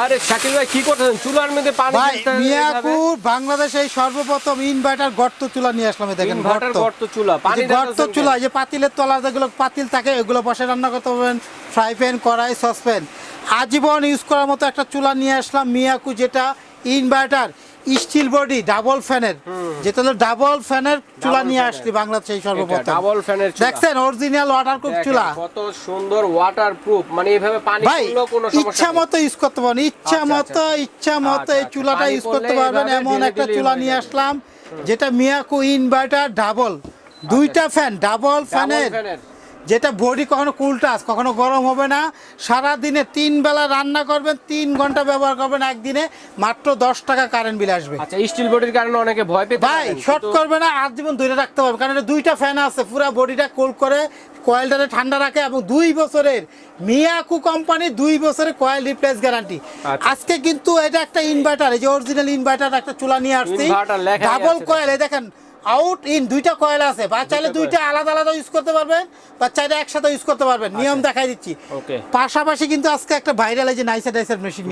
আরে শাকিল ভাই কি করতেছেন? চুলার মধ্যে পানি ভাই মিয়াপুর বাংলাদেশে এই সর্বপ্রথম ইনভার্টার গর্ত চুলা নিয়ে আসলাম দেখেন গর্ত। গর্ত চুলা পানি গর্ত চুলা এই যে পাতিলের তলা যেগুলো পাতিল থাকে এগুলো বসে রান্না করতে পারবেন ফ্রাই প্যান কড়াই সসপ্যান আজীবন ইউজ করার মতো একটা চুলা নিয়ে আসলাম মিয়াকু যেটা ইনভার্টার স্টিল বডি ডাবল ফ্যানের। যেটা হলো ডাবল ফ্যানের চুলা নিয়ে। আসলি বাংলাদেশে সর্বপ্রথম। ডাবল ফ্যানের চুলা। দেখছেন অরিজিনাল ওয়াটার কুক দেখেন, চুলা। কত সুন্দর ওয়াটার প্রুফ মানে এইভাবে পানি ভাই পড়লেও কোনো সমস্যা ইচ্ছা মতো ইউজ করতে পারবেন ইচ্ছা আচ্ছা, মতো আচ্ছা। ইচ্ছা মতো আচ্ছা, এই আচ্ছা। চুলাটা ইউজ করতে পারবেন এমন একটা চুলা নিয়ে আসলাম যেটা মিয়াকু ইনভার্টার ডাবল দুইটা ফ্যান ডাবল আচ্ছা। ফ্যানের। যেটা বডি কখনো কুলটাস কখনো গরম হবে না। সারা দিনে তিন বেলা রান্না করবেন তিন ঘণ্টা ব্যবহার করবেন একদিনে মাত্র দশ টাকা কারেন্ট বিল আসবে। আচ্ছা স্টিল বডির কারণে অনেকে ভয় পেতে ভাই শর্ট করবে না আর জীবন ধরে রাখতে পারবে কারণ এটা দুইটা ফ্যান আছে পুরো বডিটা কোল্ড করে কয়েলটারে ঠান্ডা রাখে এবং দুই বছরের মিয়াকু কোম্পানি দুই বছরের কয়েল রিপ্লেস গ্যারান্টি। আজকে কিন্তু এটা একটা ইনভার্টার এই যে অরিজিনাল ইনভার্টার একটা চুলা নিয়ে আসছি। ডাবল কয়েল এই দেখেন আউট ইন দুইটা কয়েল আছে। বা চাইলে দুইটা আলাদা আলাদা ইউজ করতে পারবেন বা চাইলে একসাথে ইউজ করতে পারবেন। নিয়ম দেখাই দিচ্ছি। ওকে পাশাপাশি কিন্তু আজকে একটা ভাইরাল এই যে নাইসার ডাইসার মেশিন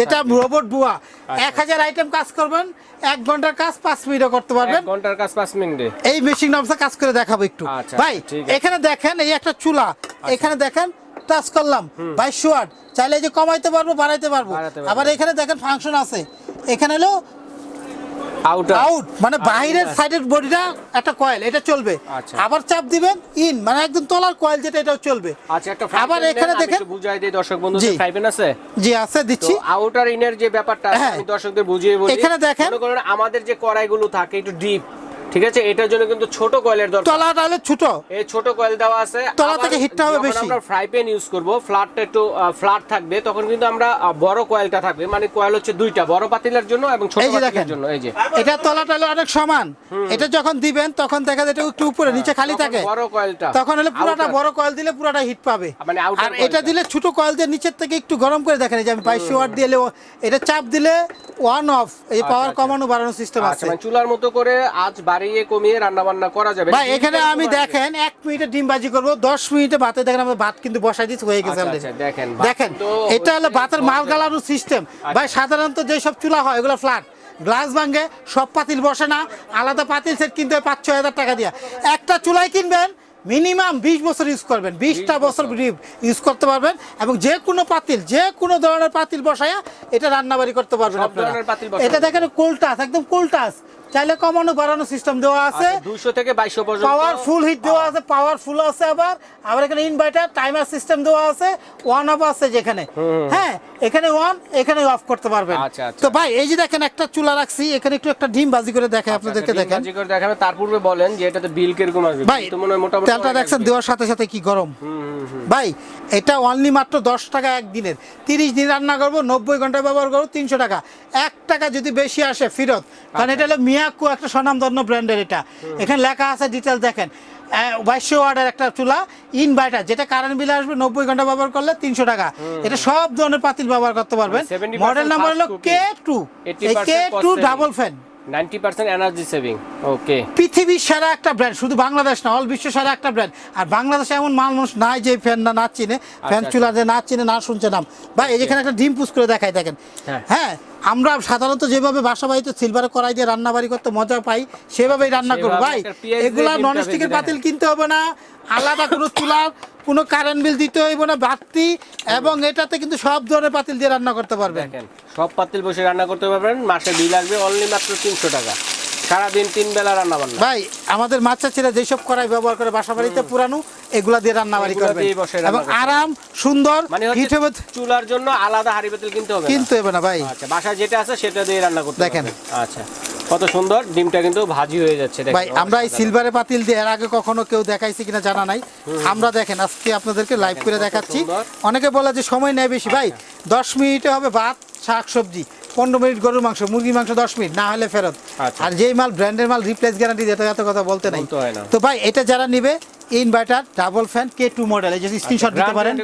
যেটা রোবট বুয়া। আচ্ছা। এক হাজার আইটেম কাজ করবেন এক ঘণ্টার কাজ পাঁচ মিনিটও করতে পারবেন। ঘণ্টার কাজ পাঁচ মিনিটে। এই মেশিন নামসা কাজ করে দেখাবো একটু। আচ্ছা, ভাই এখানে দেখেন এই একটা চুলা। এখানে দেখেন টাচ করলাম। বাইশ ওয়াট। চাইলে যে কমাইতে পারব বাড়াইতে পারব। আবার এখানে দেখেন ফাংশন আছে। এখানে হলো আউট মানে বাইরের সাইডের বডিটা একটা কয়েল এটা চলবে আচ্ছা। আবার চাপ দিবেন ইন মানে একদম তলার কয়েল যেটা এটাও চলবে আচ্ছা একটা আবার এখানে দেখেন বুঝাই দিই দর্শক বন্ধু। ফ্রাই আছে জি আছে দিচ্ছি আউটার ইনার যে ব্যাপারটা হ্যাঁ। আমি দর্শকদের বুঝিয়ে বলি এখানে দেখেন। আমাদের যে কড়াইগুলো থাকে একটু ডিপ ঠিক আছে? এটার জন্য কিন্তু ছোট কয়েলের দরকার। তলাটা হলো ছোট। এই ছোট কয়েল দেওয়া আছে। তলা থেকে হিটটা হবে বেশি। আমরা ফ্রাই প্যান ইউজ করব ফ্ল্যাটটা একটু ফ্ল্যাট থাকবে তখন কিন্তু আমরা বড় কয়েলটা থাকবে। মানে কয়েল হচ্ছে দুইটা বড় পাতিলের জন্য এবং ছোট। পাতিলের জন্য। এই যে। এটা তলাটা হলো অনেক সমান। এটা যখন দিবেন তখন দেখা যায় এটা একটু উপরে নিচে খালি থাকে। বড় কয়েলটা। তখন হলে পুরোটা বড় কয়েল দিলে পুরোটা হিট পাবে। মানে আর এটা দিলে ছোট কয়েল দিয়ে নিচের থেকে একটু গরম করে দেখেন এই যে আমি বাইশশো ওয়াট দিলে এটা চাপ দিলে ওয়ান অফ এই আচ্ছা, পাওয়ার আচ্ছা। কমানো বাড়ানো সিস্টেম আচ্ছা আছে। মানে চুলার মতো করে আজ বাড়িয়ে কমিয়ে রান্না বান্না করা যাবে। ভাই এখানে আমি দেখেন এক মিনিটে ডিম করব দশ মিনিটে ভাতে দেখেন আমাদের ভাত কিন্তু বসাই দিচ্ছে হয়ে গেছে আচ্ছা। আচ্ছা, দেখেন, দেখেন এটা হলো ভাতের মাল গালানোর সিস্টেম আচ্ছা। ভাই সাধারণত যেসব চুলা হয় ওগুলো ফ্ল্যাট গ্লাস ভাঙে সব পাতিল বসে না আলাদা পাতিল সেট কিনতে হয় পাঁচ ছয় হাজার টাকা দিয়ে। একটা চুলাই কিনবেন মিনিমাম বিশ বছর ইউজ করবেন বিশটা বছর। ইউজ করতে পারবেন এবং যে কোনো পাতিল যে কোনো ধরনের পাতিল বসায়া এটা রান্নাবাড়ি করতে পারবেন আপনারা। এটা দেখেন কোল্টাস একদম কোল্টাস চাইলে কমানো বাড়ানো সিস্টেম দেওয়া আছে। দুশো থেকে পর্যন্ত পাওয়ারফুল হিট দেওয়া আছে পাওয়ারফুল আছে আবার। আবার এখানে ইনভার্টার টাইমার সিস্টেম দেওয়া আছে ওয়ান অফ আছে যেখানে। হ্যাঁ এখানে ওয়ান এখানে অফ করতে পারবেন। আচ্ছা, আচ্ছা। তো ভাই এই যে দেখেন একটা চুলা রাখছি এখানে একটু একটা ডিম করে আপনাদেরকে আচ্ছা, দেখেন। ভাজি করে দেখাবে। তার পূর্বে বলেন যে এটাতে বিল কীরকম আসবে। ভাই তো মনে হয় মোটামুটি তেলটা দেখছেন দেওয়ার সাথে সাথে কি গরম। ভাই এটা অনলি মাত্র দশ টাকা একদিনের। তিরিশ দিন রান্না করব নব্বই ঘণ্টা ব্যবহার করব তিনশো টাকা। এক টাকা যদি বেশি আসে ফেরত কারণ এটা হলো মিয়াকু একটা স্বনামধন্য ব্র্যান্ডের এটা। এখানে লেখা আছে ডিটেল দেখেন। বাইশশো ওয়ার্ডের একটা চুলা ইনভার্টার যেটা কারেন্ট বিল আসবে নব্বই ঘণ্টা ব্যবহার করলে তিনশো টাকা। এটা সব ধরনের পাতিল ব্যবহার করতে পারবেন। মডেল নাম্বার হলো K two K two double fan 90% energy saving okay পৃথিবীর সেরা একটা ব্র্যান্ড শুধু বাংলাদেশ না অল বিশ্ব সেরা একটা ব্র্যান্ড আর বাংলাদেশে এমন মানুষ নাই যে ফ্যান না না চিনে। ফ্যান আচ্ছা। চুলা যে না চিনে না শুনছে নাম। ভাই এই যেখানে একটা ডিম পুষ করে দেখাই দেখেন। হ্যাঁ। আমরা সাধারণত যেভাবে বাসা বাড়িতে সিলভারে করাই দিয়ে রান্না বাড়ি করতে মজা পাই সেভাবেই রান্না করব। ভাই এগুলো নন স্টিকের পাতিল কিনতে হবে না আলাদা কোনো চুলা কোনো কারেন্ট বিল দিতে হইব না বাড়তি এবং এটাতে কিন্তু সব ধরনের পাতিল দিয়ে রান্না করতে পারবেন। সব পাতিল বসে রান্না করতে পারবেন মাসে বিল লাগবে অনলি মাত্র তিনশো টাকা। সারাদিন তিন বেলা রান্না বান্না ভাই আমাদের মাছা ছেলে যেসব কড়াই ব্যবহার করে বাসা বাড়িতে পুরানো এগুলা দিয়ে রান্না বাড়ি রান্না এবং আরাম সুন্দর মানে হিট হবে চুলার জন্য আলাদা হাড়ি পাতিল কিনতে হবে। কিন্তু হবে না ভাই। আচ্ছা বাসায় যেটা আছে সেটা দিয়ে রান্না করতে দেখেন। আচ্ছা কত সুন্দর ডিমটা কিন্তু ভাজি হয়ে যাচ্ছে ভাই আমরা এই সিলভারে পাতিল দিয়ে এর আগে কখনো কেউ দেখাইছি কিনা জানা নাই। আমরা দেখেন আজকে আপনাদেরকে লাইভ করে দেখাচ্ছি। আচ্ছা। অনেকে বলে যে সময় নেয় বেশি। ভাই দশ মিনিটে হবে ভাত শাক সবজি। পনেরো মিনিট গরুর মাংস মুরগি মাংস দশ মিনিট না হলে ফেরত আচ্ছা। আর যেই মাল ব্র্যান্ডের মাল রিপ্লেস গ্যারান্টি যেটা এত কথা বলতে নাই। তো ভাই এটা যারা নিবে inverter double fan K two model এই যে স্ক্রিনশট দিতে পারেন?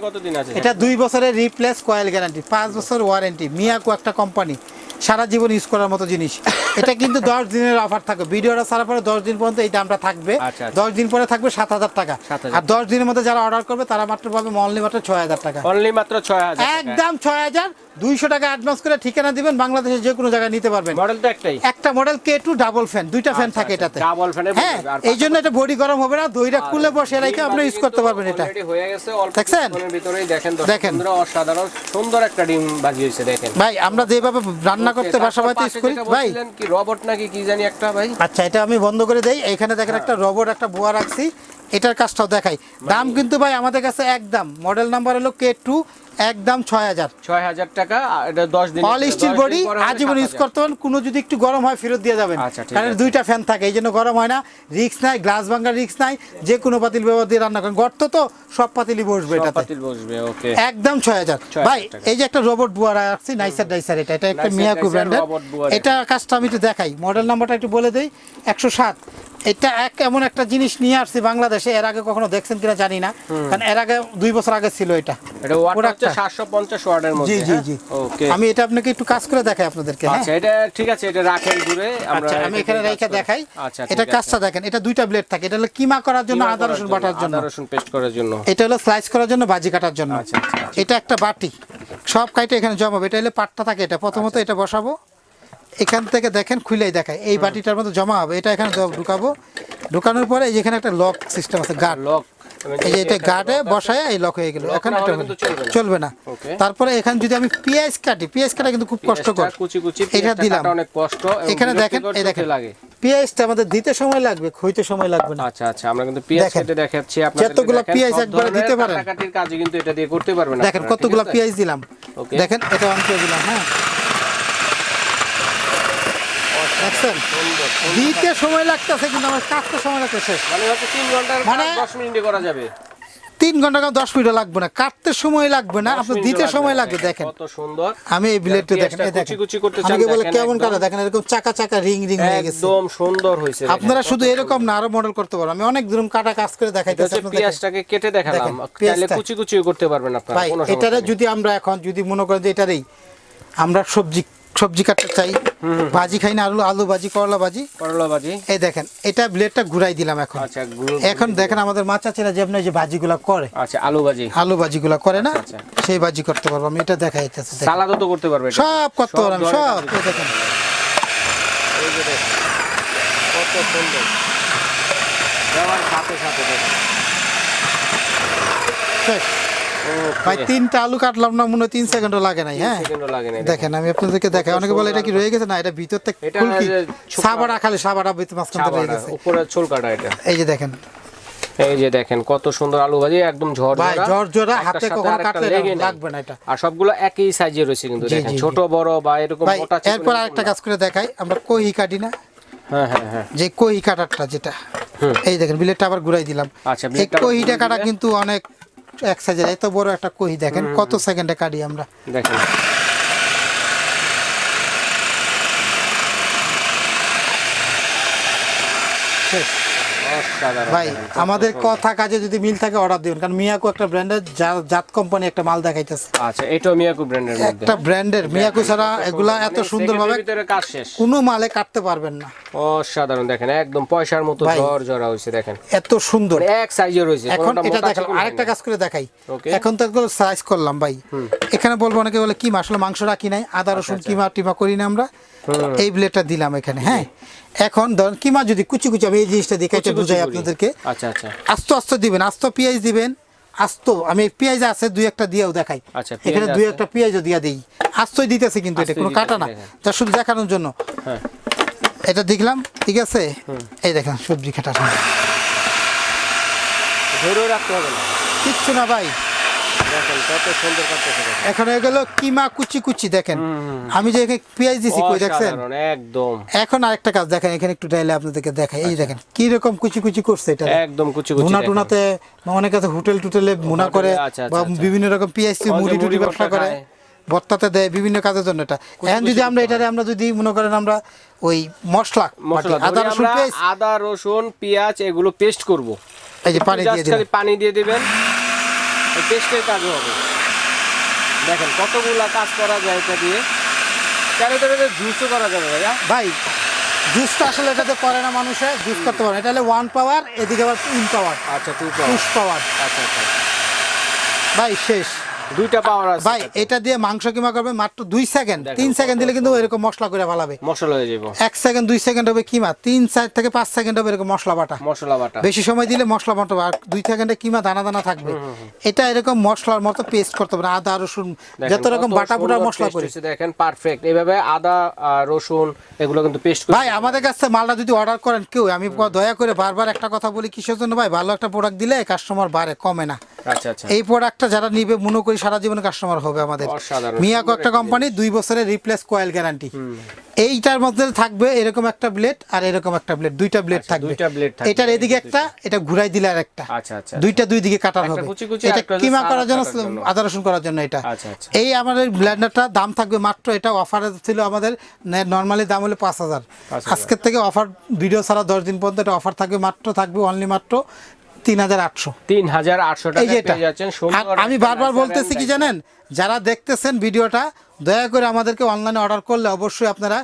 এটা দুই বছরের রিপ্লেস কয়েল গ্যারান্টি পাঁচ বছর ওয়ারেন্টি মিয়াকো একটা কোম্পানি সারা জীবন ইউজ করার মতো জিনিস। এটা কিন্তু দশ দিনের অফার থাকবে। ভিডিওটা ছাড়ার পরে দশ দিন পর্যন্ত এই দামটা থাকবে। আচ্ছা, আচ্ছা। দশ দিন পরে থাকবে সাত হাজার টাকা। আর দশ দিনের মধ্যে যারা অর্ডার করবে তারা মাত্র পাবে অনলি মাত্র ছয় হাজার টাকা। অনলি মাত্র ছয় হাজার একদম ছয় হাজার দুইশো টাকা অ্যাডভান্স করে ঠিকানা দিবেন বাংলাদেশের যে কোনো জায়গায় নিতে পারবেন। মডেল তো একটাই। একটা model K two double fan দুইটা ফ্যান আচ্ছা, থাকে আচ্ছা, এটাতে। ডাবল ফ্যান হ্যাঁ এই জন্য এটা বডি গরম হবে না দইটা খুলে বসে রেখে আপনি ইউজ করতে পারবেন এটা। হয়ে গেছে দেখছেন? ভিতরেই দেখেন অসাধারণ সুন্দর একটা ডিম বাজি হয়েছে দেখেন। ভাই আমরা যেভাবে রান্না করতে বাসাবাতে ইউজ করি ভাই। কি রবট নাকি কি জানি একটা ভাই? আচ্ছা এটা আমি বন্ধ করে দেই। এখানে দেখেন একটা রোবট একটা বোয়া রাখছি। এটার কাজটাও দেখাই। দাম কিন্তু ভাই আমাদের কাছে একদম। মডেল নাম্বার হলো কে টু একদম ছয় হাজার। ছয় হাজার টাকা এটা দশ দিন অল স্টিল বডি আজীবন ইউজ করতে পারেন। কোনো যদি একটু গরম হয় ফেরত দিয়ে যাবেন। আচ্ছা, কারণ দুইটা ফ্যান থাকে এই জন্য গরম হয় না। রিক্স নাই গ্লাস ভাঙার রিক্স নাই। যে কোনো পাতিল ব্যবহার দিয়ে রান্না করেন। গর্ত তো সব পাতিলই বসবে এটা পাতিল বসবে ওকে। একদম ছয় হাজার। ভাই এই যে একটা রোবট বুয়া রাখছি নাইসার ডাইসার এটা। এটা একটা মিয়াকু ব্র্যান্ডের এটা কাজটা আমি একটু দেখাই। মডেল নাম্বারটা একটু বলে দেই। একশো সাত এটা এক এমন একটা জিনিস নিয়ে আসছি বাংলাদেশে এর আগে কখনো দেখছেন কিনা জানি না। কারণ এর আগে দুই বছর আগে ছিল এটা। এটা ওয়াট হচ্ছে প্রোডাক্টটা। সাতশো পঞ্চাশ ওয়াটের মধ্যে জি জি ওকে আমি এটা আপনাকে একটু কাজ করে দেখাই আপনাদেরকে হ্যাঁ? আচ্ছা এটা ঠিক আছে এটা রাখেন দূরে আমরা আচ্ছা আমি এখানে রেখে দেখাই। আচ্ছা এটা কাজটা দেখেন এটা দুইটা ব্লেড থাকে এটা হলো কিমা করার জন্য আদা রসুন বাটার জন্য। আদা রসুন পেস্ট করার জন্য। এটা হলো স্লাইস করার জন্য বাজি কাটার জন্য। আচ্ছা। এটা একটা বাটি সব কাইটে এখানে জমাবে এটা হলে পাটটা থাকে এটা প্রথমত এটা বসাবো। এখান থেকে দেখেন খুলেই দেখায়। এই বাটিটার মধ্যে জমা হবে। এটা এখানে ঢুকাবো। ঢুকানোর পরে এখানে একটা লক সিস্টেম আছে গার্ড। লক। এই যে এটা গার্ডে বসায় এই লক হয়ে গেল। এখন এটা চলবে না। তারপরে এখানে যদি আমি পেঁয়াজ কাটি পেঁয়াজ কাটা কিন্তু খুব কষ্টকর। এটা দিলাম। অনেক কষ্ট এখানে দেখেন এই দেখেন। লাগে। পেঁয়াজটা আমাদের দিতে সময় লাগবে খইতে সময় লাগবে না। আচ্ছা আচ্ছা আমরা কিন্তু দেখেন। কেটে দেখাচ্ছি আপনাদের যতগুলো পেঁয়াজ একবারে দিতে পারেন। কাটাকাটির কাজে কিন্তু এটা দিয়ে করতে পারবেন দেখেন কতগুলো? পেঁয়াজ দিলাম। দেখেন এটা অন করে দিলাম হ্যাঁ। দেখছেন। দিতে সময় লাগতেছে কিন্তু আমার কাটতে সময় শেষ মানে হচ্ছে তিন ঘণ্টার মানে- দশ মিনিটে করা যাবে। তিন ঘণ্টা দশ মিনিট লাগবে না। কাটতে সময় লাগবে না মিনিটও দিতে সময় লাগবে দেখেন। কত সুন্দর। আমি এই ব্লেডটা দেখেন কুচি কুচি করতে চান, বলে কেমন। কাটা দেখেন এরকম চাকা চাকা রিং রিং হয়ে গেছে। একদম সুন্দর হয়েছে আপনারা শুধু এরকম না আরও মডেল করতে পারো। আমি অনেক দূরম কাটা কাজ করে দেখাইতেছি আপনাদের পেঁয়াজটাকে কেটে দেখালাম। তাহলে। কুচি কুচিও করতে পারবেন আপনারা ভাই এটারে যদি আমরা এখন যদি মনে করেন যে এটারই আমরা সবজি সবজি কাটতে চাই। ভাজি খাই না আলু আলু ভাজি করলা ভাজি। করলা ভাজি। এই দেখেন এটা ব্লেডটা ঘুরাই দিলাম এখন। আচ্ছা এখন দেখেন আমাদের মা চাচিরা যেমন যে ভাজিগুলা করে আচ্ছা আলু ভাজি। আলু ভাজিগুলা করে না আচ্ছা, সেই ভাজি করতে পারব আমি এটা দেখাই সালাদও তো করতে পারবে সব করতে পারব সব এই দেখেন। কত সুন্দর। সাথে সাথে দেখেন। ভাই তিনটা আলু কাটলাম না মনে হয় তিন সেকেন্ডও লাগে নাই হ্যাঁ? দেখেন আমি আপনাদেরকে দেখাই। অনেকে বলে এটা কি রয়ে গেছে? না এটা ভিতর থেকে ছোকরা- সাবাড়া খালি সাবাড়া ভিতর মাঝখান থেকে রয়ে গেছে। উপরে ছোল কাটা এটা। এই যে দেখেন। এই যে দেখেন কত সুন্দর আলু ভাজি একদম ঝড় ভাই জোড়া একটার হাতে কখনো কাটলে। লাগবে না এটা। আর সবগুলো একই সাইজে রয়েছে কিন্তু দেখেন ছোট বড় বা এরকম মোটা চিকন এরপর আরেকটা কাজ করে দেখাই আমরা কহি কাটি না? হ্যাঁ হ্যাঁ হ্যাঁ। যে কহি কাটারটা যেটা। এই দেখেন বিলেটটা আবার ঘুরাই দিলাম। আচ্ছা, এই কহিটা কাটা কিন্তু অনেক এক সাইজের এত বড় একটা কহি দেখেন কত সেকেন্ডে কাটি আমরা। দেখেন। শেষ। ভাই আমাদের কথা কাজে যদি মিল থাকে অর্ডার দিবেন। কারণ মিয়াকু একটা ব্র্যান্ডের জাত কোম্পানি একটা মাল দেখাইতেছে। আচ্ছা এটাও মিয়াকু ব্র্যান্ডের মধ্যে। একটা ব্র্যান্ডের মিয়াকু ছাড়া এগুলা এত সুন্দরভাবে ভিতরে কাজ শেষ। কোনো মালে কাটতে পারবেন না। অসাধারণ দেখেন একদম পয়সার মতো। ঝড় ঝরা হয়েছে দেখেন। এত সুন্দর। মানে এক সাইজে রয়েছে এখন এটা চিকন আরেকটা কাজ করে দেখাই. এখন তো সাইজ করলাম ভাই। এখানে বলব অনেকে বলে কি আসলে মাংস রাখি নাই? আদা রসুন আচ্ছা। কিমা টিমা করি না আমরা। এই ব্লেডটা দিলাম এখানে হ্যাঁ। এখন ধরেন কিমা যদি কুচি কুচি আমি এই জিনিসটা দেখাইতে বুঝাই আপনাদেরকে। আচ্ছা আচ্ছা। আস্ত আস্ত দিবেন আস্ত পেঁয়াজ দিবেন। আস্ত আমি পেঁয়াজ আছে দুই একটা দিয়েও দেখাই। আচ্ছা, এখানে দুই একটা পেঁয়াজও দিয়া দিই। আস্তই দিতেছে কিন্তু এটা কোনো কাটা না। তা শুধু দেখানোর জন্য। হ্যাঁ। এটা দেখলাম ঠিক আছে? এই দেখেন সবজি কাটা। ধরে রাখতে হবে কিচ্ছু না ভাই। দেখেন কত সুন্দর কাটতেছে এখন হয়ে গেল কিমা কুচি কুচি দেখেন। আমি যে এখানে পেঁয়াজ দিছি কই দেখছেন? একদম। এখন আরেকটা কাজ দেখেন এখানে একটু ডাইলে আপনাদেরকে দেখাই। এই দেখেন কি রকম কুচি কুচি করছে এটা একদম কুচি কুচি টুনাতে অনেক আছে হোটেল টুটেলে করে বা। বিভিন্ন রকম পেঁয়াজ ওই মুড়ি টুড়ি ব্যবসা করে। ভর্তাতে দেয় বিভিন্ন কাজের জন্য এটা। এখন যদি আমরা এটারে আমরা যদি মনে করেন আমরা ওই মশলা আদা রসুন আদা রসুন পেঁয়াজ এগুলো পেস্ট করব। এই যে পানি দিয়ে পানি দিয়ে দিবেন। পেস্টের কাজও হবে। দেখেন কতগুলা কাজ করা যায় এটা দিয়ে। কেন তো এটা জুসও করা যাবে ভাইয়া? ভাই জুসটা আসলে এটাতে করে না মানুষে জুস করতে পারে। এটা হলে ওয়ান পাওয়ার এদিকে আবার টু পাওয়ার আচ্ছা টু পাওয়ার পাওয়ার আচ্ছা আচ্ছা। ভাই শেষ। দুইটা পাওয়ার আছে। ভাই এটা দিয়ে মাংস কিমা করবে মাত্র দুই সেকেন্ড দেখেন, তিন সেকেন্ড দিলে কিন্তু এরকম মশলা করে ভালাবে। মশলা হয়ে যাব এক সেকেন্ড দুই সেকেন্ড হবে কিমা? তিন চার থেকে পাঁচ সেকেন্ড হবে এরকম মশলা বাটা। মশলা বাটা। বেশি সময় দিলে মশলা বাটা আর দুই সেকেন্ডে কিমা দানা দানা থাকবে। এটা এরকম মশলার মতো পেস্ট করতে হবে আদা রসুন যত রকম বাটা বুটা মশলা করে। দেখেন পারফেক্ট এইভাবে আদা রসুন এগুলো কিন্তু পেস্ট করে ভাই আমাদের কাছ মালটা যদি অর্ডার করেন কেউ আমি দয়া করে বারবার একটা কথা বলি কিসের জন্য? ভাই ভালো একটা প্রোডাক্ট দিলে কাস্টমার বাড়ে কমে না। এই প্রোডাক্টটা যারা নিবে মনে করি সারা জীবন কাস্টমার হবে আমাদের। মিয়াকো একটা কোম্পানি দুই বছরের রিপ্লেস কয়েল গ্যারান্টি এইটার মধ্যে থাকবে এরকম একটা ব্লেড আর এরকম একটা ব্লেড দুইটা ব্লেড থাকবে। আচ্ছা, blade থাকবে। এটার এদিকে একটা এটা ঘুরাই দিলে আর একটা। আচ্ছা আচ্ছা। দুইটা দুই দিকে কাটার হবে। এটা কিমা করার জন্য আদা রসুন করার জন্য এটা। আচ্ছা, আচ্ছা। এই আমাদের ব্লেন্ডারটা দাম থাকবে মাত্র এটা অফারে ছিল আমাদের নর্মালি দাম হলো পাঁচ হাজার। হাজার। আজকের থেকে অফার ভিডিও ছাড়া দশ দিন পর্যন্ত এটা অফার থাকবে মাত্র থাকবে অনলি মাত্র তিন হাজার আটশো। তিন হাজার আটশো আমি বারবার বলতেছি কি জানেন? যারা দেখতেছেন ভিডিওটা দয়া করে আমাদেরকে অনলাইনে অর্ডার করলে অবশ্যই আপনারা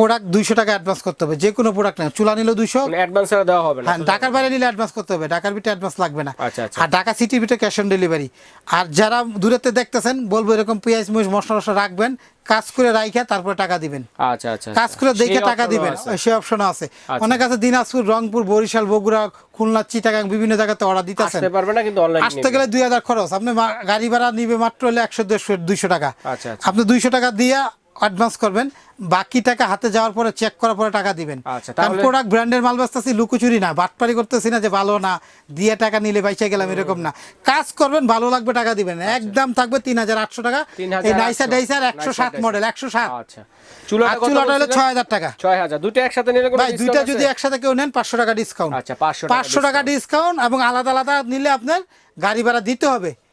প্রোডাক্ট দুইশো টাকা অ্যাডভান্স করতে হবে যে কোনো প্রোডাক্ট নেন। চুলা নিলে দুইশো মানে অ্যাডভান্স দেওয়া হবে না। হ্যাঁ ঢাকার বাইরে নিলে অ্যাডভান্স করতে হবে ঢাকার ভিতরে অ্যাডভান্স লাগবে না। আচ্ছা, আচ্ছা। আর ঢাকা সিটির ভিতরে ক্যাশ অন ডেলিভারি আর যারা দূরেতে দেখতেছেন বলব এরকম পেঁয়াজ মরিচ মশলা টশলা রাখবেন কাজ করে রাইখা তারপরে টাকা দিবেন। আচ্ছা আচ্ছা কাজ করে দেখে টাকা দিবেন। সেই অপশন আছে। আচ্ছা। অনেক আছে দিনাজপুর রংপুর বরিশাল বগুড়া খুলনা চিটাগাং বিভিন্ন জায়গাতে অর্ডার দিতেছেন। আসতে পারবে না কিন্তু অনলাইন আসতে গেলে দুই হাজার খরচ। আপনি গাড়ি ভাড়া নিবে মাত্র হলে একশো দেড়শো দুইশো টাকা। আচ্ছা, আচ্ছা। আপনি দুইশো টাকা দিয়ে অ্যাডভান্স করবেন বাকি টাকা হাতে যাওয়ার পরে চেক করার পরে টাকা দিবেন। আচ্ছা, কারণ প্রোডাক্ট ব্র্যান্ডের মাল বেচতেছি লুকোচুরি না বাটপারি করতেছি না যে ভালো না দিয়ে টাকা নিলে বাইচে গেলাম এরকম না। কাজ করবেন ভালো লাগবে টাকা দিবেন। একদম থাকবে তিন হাজার আটশো টাকা। 3,800 এই নাইসা ডাইসার একশো সাত মডেল একশো সাত। আচ্ছা। চুলাটা হলো ছয় হাজার টাকা। ছয় হাজার। দুটো একসাথে নিলে ভাই দুইটা যদি একসাথে কেউ নেন পাঁচশো টাকা ডিসকাউন্ট আচ্ছা পাঁচশো টাকা ডিসকাউন্ট এবং আলাদা আলাদা নিলে আপনার গাড়ি ভাড়া দিতে হবে। আচ্ছা আচ্ছা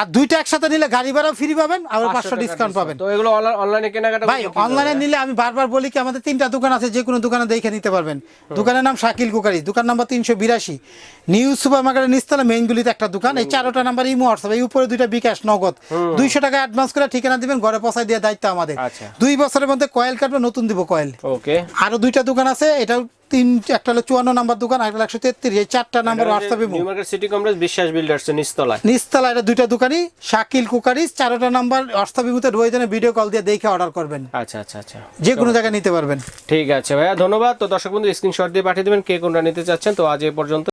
আর দুইটা একসাথে নিলে গাড়ি ভাড়াও ফ্রি পাবেন আর পাঁচশো ডিসকাউন্ট পাবেন। তো এগুলো অনলাইনে কেনাকাটা ভাই অনলাইনে নিলে আমি বারবার বলি কি আমাদের তিনটা দোকান আছে যে কোনো দোকানে দেখে নিতে পারবেন। দোকানের নাম শাকিল কুকারি দোকান নাম্বার তিনশো বিরাশি। নিউ সুপার মার্কেটের নিচতলা মেইনগুলিতে একটা দোকান এই চারোটা নাম্বার ইমো হোয়াটসঅ্যাপ এই উপরে দুইটা বিকাশ নগদ। দুইশো টাকা অ্যাডভান্স করে ঠিকানা দিবেন ঘরে পৌঁছায় দেওয়ার দায়িত্ব আমাদের। আচ্ছা। দুই বছরের মধ্যে কয়েল কাটবে নতুন দিব কয়েল। ওকে আরও দুইটা দোকান আছে এটাও তিন একটা হলো চুয়ান্ন নাম্বার দোকান আর একশো তেত্রিশ। এই চারটা নাম্বার হোয়াটসঅ্যাপে new market city complex Biswas builders Nistala Nistala এটা দুইটা দোকানই শাকিল কুকারিস চারোটা নাম্বার হোয়াটসঅ্যাপের মধ্যে রয়েছে ভিডিও কল দিয়ে দেখে অর্ডার করবেন। আচ্ছা আচ্ছা আচ্ছা। যে কোনো জায়গায় নিতে পারবেন। ঠিক আছে ভাইয়া ধন্যবাদ। তো দর্শক বন্ধু স্ক্রিনশট দিয়ে পাঠিয়ে দেবেন কে কোনটা নিতে চাচ্ছেন। তো আজ এ পর্যন্ত